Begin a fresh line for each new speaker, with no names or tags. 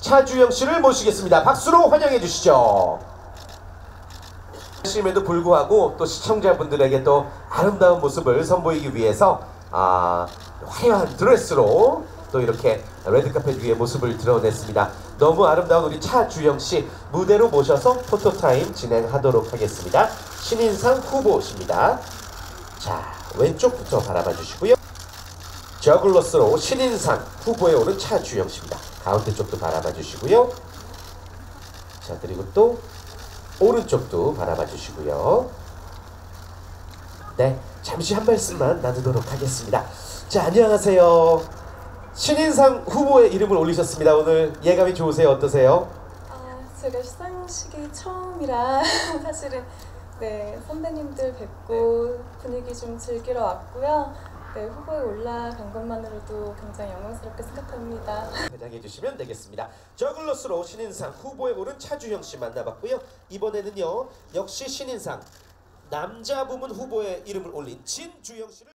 차주영 씨를 모시겠습니다. 박수로 환영해 주시죠. 심에도 불구하고 또 시청자분들에게 또 아름다운 모습을 선보이기 위해서 아, 화려한 드레스로 또 이렇게 레드카펫 위에 모습을 드러냈습니다. 너무 아름다운 우리 차주영 씨 무대로 모셔서 포토타임 진행하도록 하겠습니다. 신인상 후보십니다. 자, 왼쪽부터 바라봐 주시고요. 저글러스로 신인상 후보에 오른 차주영 씨입니다. 가운데 쪽도 바라봐 주시고요. 자, 그리고 또 오른쪽도 바라봐 주시고요. 네, 잠시 한 말씀만 나누도록 하겠습니다. 자, 안녕하세요. 신인상 후보의 이름을 올리셨습니다. 오늘 예감이 좋으세요? 어떠세요?
아, 제가 시상식이 처음이라 사실은 네 선배님들 뵙고 분위기 좀 즐기러 왔고요. 네 후보에 올라간 것만으로도 굉장히 영광스럽게 생각합니다.
대장해 주시면 되겠습니다. 저글러스로 신인상 후보에 오른 차주영 씨 만나봤고요. 이번에는요 역시 신인상 남자 부문 후보에 이름을 올린 진주영 씨를